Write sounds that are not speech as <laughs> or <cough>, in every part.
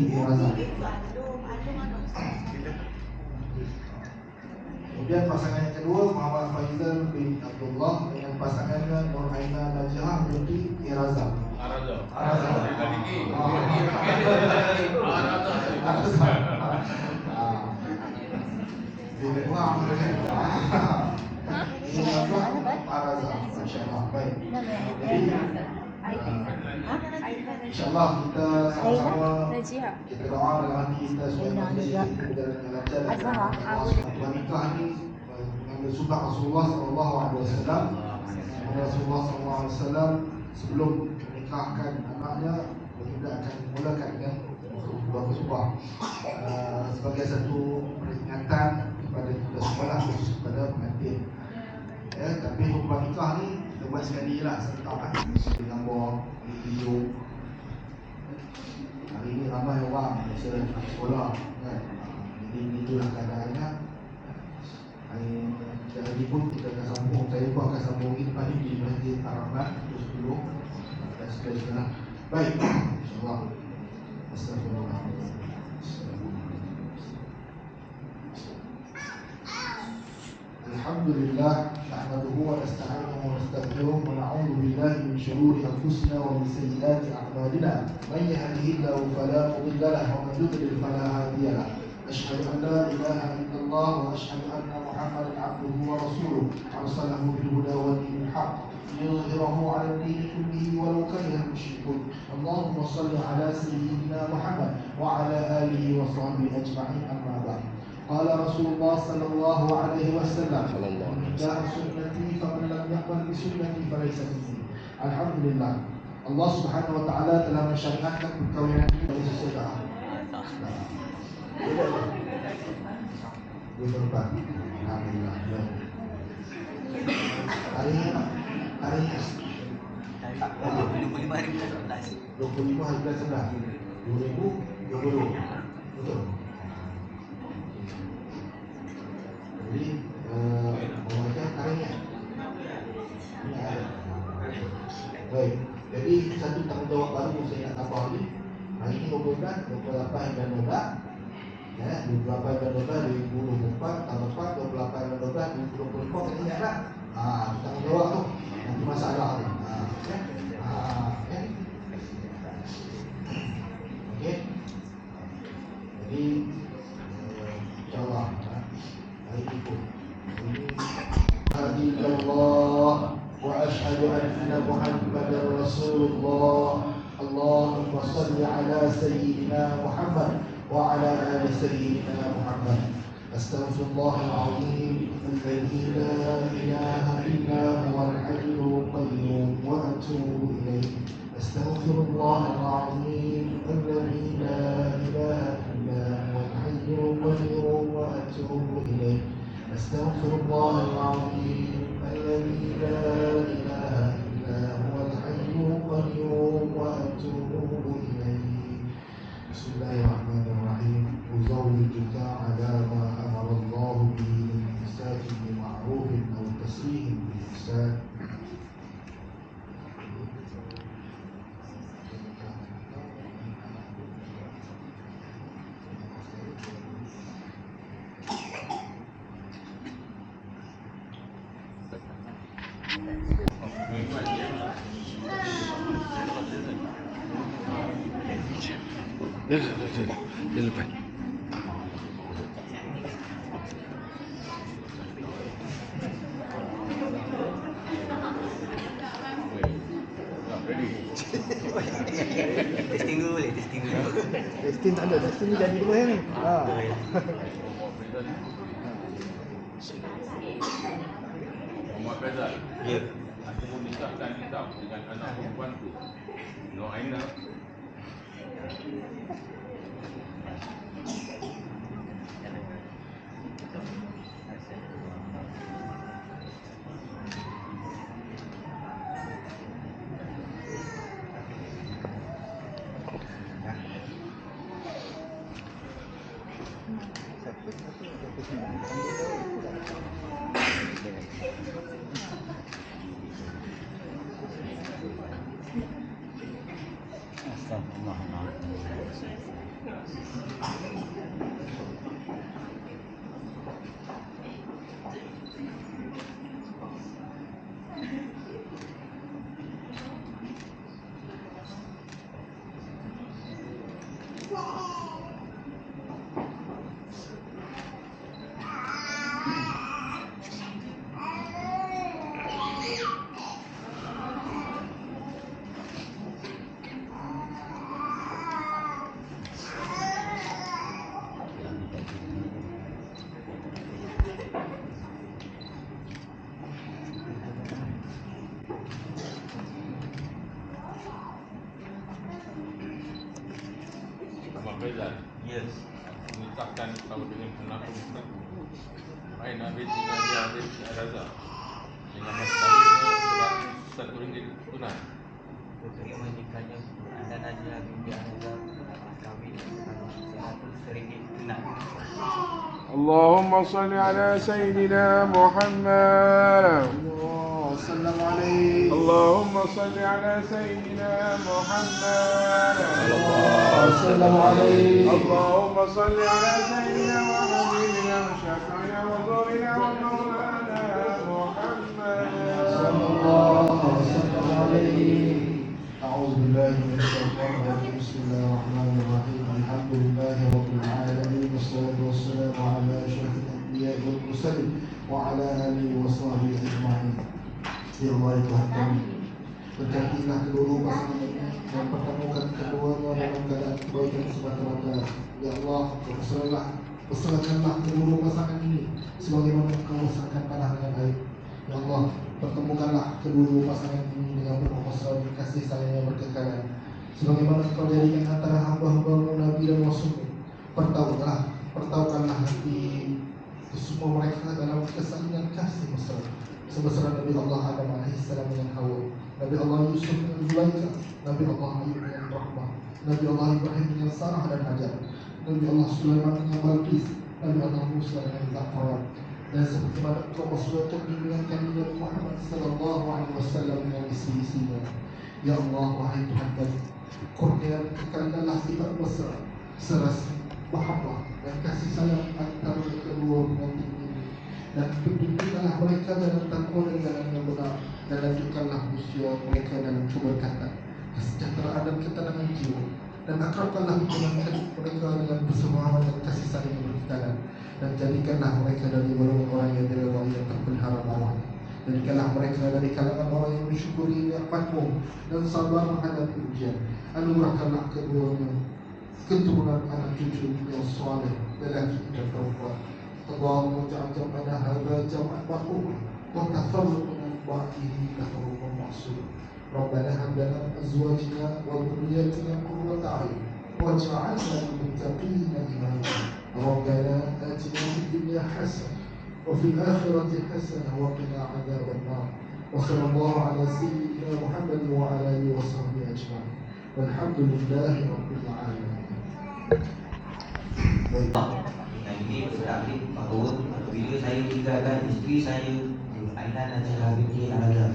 binti Irazah. Kemudian pasangan yang kedua Muhammad Faizal bin Abdullah dengan pasangannya Nur Aina Najah binti Irazah. Araza. Araza. Dia lagi. Ah. Araza. Irazah. Ah. Dia kurang kan? Ah. Ini apa? Irazah. Masya-Allah. Baik. InsyaAllah kita sama-sama kita doa dalam hati kita supaya majlis kita berjalan dengan lancar dan Azhar. Tuan nikah ni eh, mengambil sunnah Rasulullah sallallahu alaihi wasallam. Rasulullah sallallahu alaihi wasallam sebelum menikahkan anaknya baginda akan memulakan dengan dua khutbah uh, sebagai satu peringatan kepada kita semua lah khusus kepada pengantin. Ya, tapi khutbah nikah ni buat sekali je lah serentak kan. Di gambar, di video, Hari ini ramai orang biasa nak sekolah kan. Jadi itulah keadaannya. Hari kita lagi pun kita akan sambung. Saya pun akan sambung lagi depan ini di Masjid Ar-Rahman terus dulu dan seterusnya. Baik. <coughs> InsyaAllah. Astagfirullahaladzim. الحمد لله نحمده ونستعينه ونستغفره ونعوذ بالله من شرور أنفسنا ومن سيئات أعمالنا. من يهده الله فلا مضل له ومن يضلل فلا هادي له. أشهد أن لا إله إلا الله وأشهد أن محمدا عبده ورسوله. أرسله بالهدى ودين الحق. ليظهره على الدين كله ولو كره المشركون. اللهم صل على سيدنا محمد وعلى آله وصحبه أجمعين أما بعد. قال رسول الله صلى الله عليه وسلم من جاء سنتي فمن لم يقبل بسنتي فليس مني الحمد لله Allah Subhanahu wa taala telah mensyariatkan perkahwinan ini bagi seseorang. Berkorban. Alhamdulillah. Ya. Hari hari ini 25 hari bulan 11 25 hari bulan 11 2020 betul satu tanggungjawab baru yang saya nak tambah lagi hari ini 20 28 dan 12 ya 28 dan 12 2024 tahun depan 28 dan 12 2024 kan ingat tak ah itu tanggungjawab tu nanti masalah tu ah ya ah ya Okey. Jadi eh, insyaallah eh, hari ini pun ini Allah ashhadu anna Muhammadar Rasulullah. Allahumma salli ala sayyidina Muhammad wa ala ali sayyidina Muhammad. أستغفر الله العظيم الذي لا إله إلا هو الحي القيوم وأتوب إليه أستغفر الله العظيم الذي لا إله إلا هو الحي القيوم وأتوب إليه أستغفر الله العظيم الذي لا إله إلا هو الحي القيوم وأتوب إليه. بسم الله الرحمن الرحيم. أزوجك على ما Dia, lepas. Testing dulu boleh, testing dulu Testing tak ada, testing ni jadi dua ni. Ha. Muhammad Faizal. Ya Aku mau nikahkan Hisam dengan anak perempuan tu. Nur Aina. Astagfirullahaladzim Abang Faizal Yes. menetapkan kau dengan penampung Ustaz Main Nabi tinggal di Aziz Al-Raza Dengan mas kawinnya surat satu ringgit tunai Terima jikanya anda Najib Habibie Azhar kahwin seratus ringgit tunai. اللهم صل على سيدنا محمد Sallam alaih. اللهم صل على سيدنا محمد Allah sallam alaih. اللهم صل على سيدنا وحبيبنا وشفيعنا وزورنا ومولانا محمد الله وسلم عليه أعوذ بالله من الشيطان الرجيم Ya Allah Tuhan kami Berkatilah kedua pasangan ini Dan pertemukan keduanya dalam keadaan kebaikan semata-mata Ya Allah Berserahlah Berserahkanlah kedua pasangan ini Sebagaimana engkau serahkan panah dengan baik. Ya Allah Pertemukanlah kedua pasangan ini Dengan penuh mesra dan kasih sayang yang berkekalan. Sebagaimana engkau jadikan antara hamba-hambamu Nabi dan Rasul Pertaukanlah Pertaukanlah hati Semua mereka dalam kesalingan kasih mesra sebesar Nabi Allah Adam AS dengan Hawa. Nabi Allah Yusuf dengan Zulaika Nabi Allah Ayub dengan Rahmah. Nabi Allah Ibrahim dengan Sarah dan Hajar. Nabi Allah Sulaiman dengan Balqis Nabi Allah Musa dengan Zafran dan seperti mana kau sudah mengingatkan Nabi Muhammad Sallallahu Alaihi Wasallam dengan isi-isinya. Ya Allah wahai Tuhan kami kurniakan kekalianlah sifat mesra serasi mahabbah dan kasih sayang antara kedua pengantin ini dan tunjukkanlah mereka dalam takwa dan jalan yang benar dan lanjutkanlah usia mereka dalam keberkatan kesejahteraan dan ketenangan jiwa dan akrabkanlah hubungan mereka dengan persembahan dan kasih sayang yang dan jadikanlah mereka dari golongan orang yang diridhoi yang terpelihara Allah jadikanlah mereka dari kalangan orang yang bersyukuri yang dan sabar menghadapi ujian. Anugerahkanlah keduanya keturunan anak cucu yang soleh lelaki dan perempuan. Allahumma ja'al jam'ana hadha jam'an makmum wa tafarruq بعده تفرقا معصوما ربنا هب لنا من أزواجنا وذرياتنا قرة أعين واجعلنا للمتقين إماما. ربنا آتنا في الدنيا حسنة وفي الآخرة حسنة وقنا عذاب النار. وصلى الله على سيدنا محمد وعلى آله وصحبه أجمعين. والحمد لله رب العالمين. Dan ini berarti bahawa apabila saya tinggalkan isteri saya Ainan Najib Habibie Azhar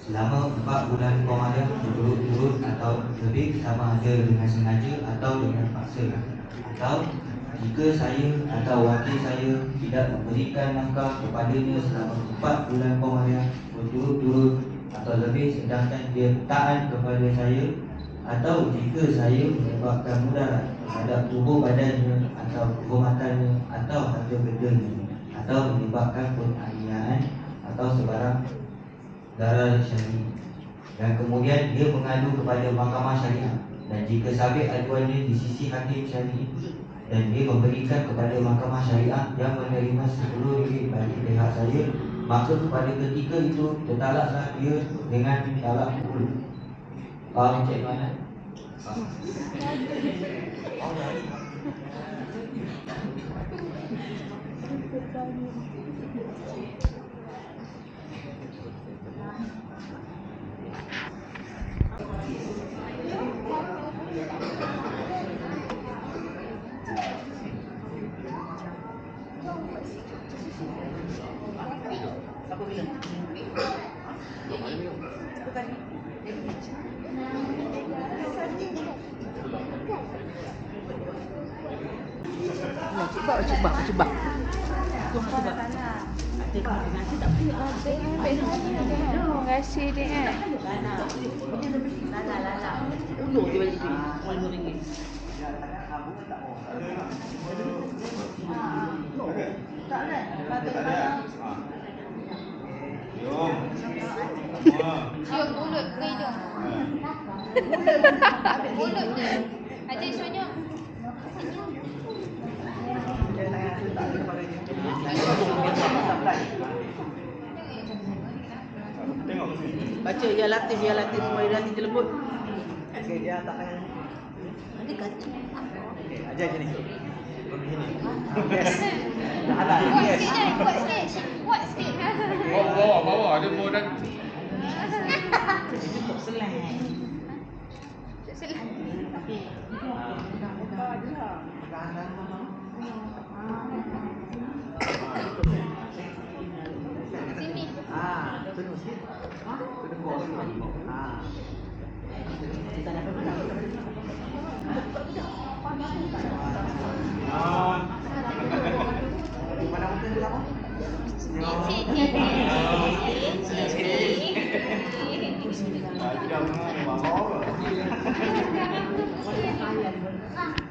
selama empat bulan Ramadan berturut-turut atau lebih sama ada dengan sengaja atau dengan paksa. Atau jika saya atau wakil saya tidak memberikan nafkah kepadanya selama empat bulan Ramadan berturut-turut atau lebih sedangkan dia taat kepada saya atau jika saya menyebabkan mudarat terhadap tubuh badannya atau kehormatannya atau harta bendanya atau menyebabkan penganiayaan atau sebarang darah syari dan kemudian dia mengadu kepada mahkamah syariah dan jika sabit aduan dia di sisi hakim syariah dan dia memberikan kepada mahkamah syariah yang menerima sepuluh ringgit bagi pihak saya maka pada ketika itu tertalaklah dia dengan talak hukum faham cik tuan? Cuba, cuba, cuba. Cuba, cuba. Terima kasih dia kan. Cium mulut ke hidung. mulut. Adik <laughs> senyum. Baca ya latif ya latif supaya dia hati terlembut. Okey, dia tak tangan. Ada kaca. Okey, ajar je ni. Yes. Dah halal. Kuat Yes. sikit je. Kuat sikit. Kuat sikit. Bawa, bawa, bawa. Ada bawa dan Untuk selai. Selah sini. Ah, sini sini. Ah, sini sini. Ah. Ah.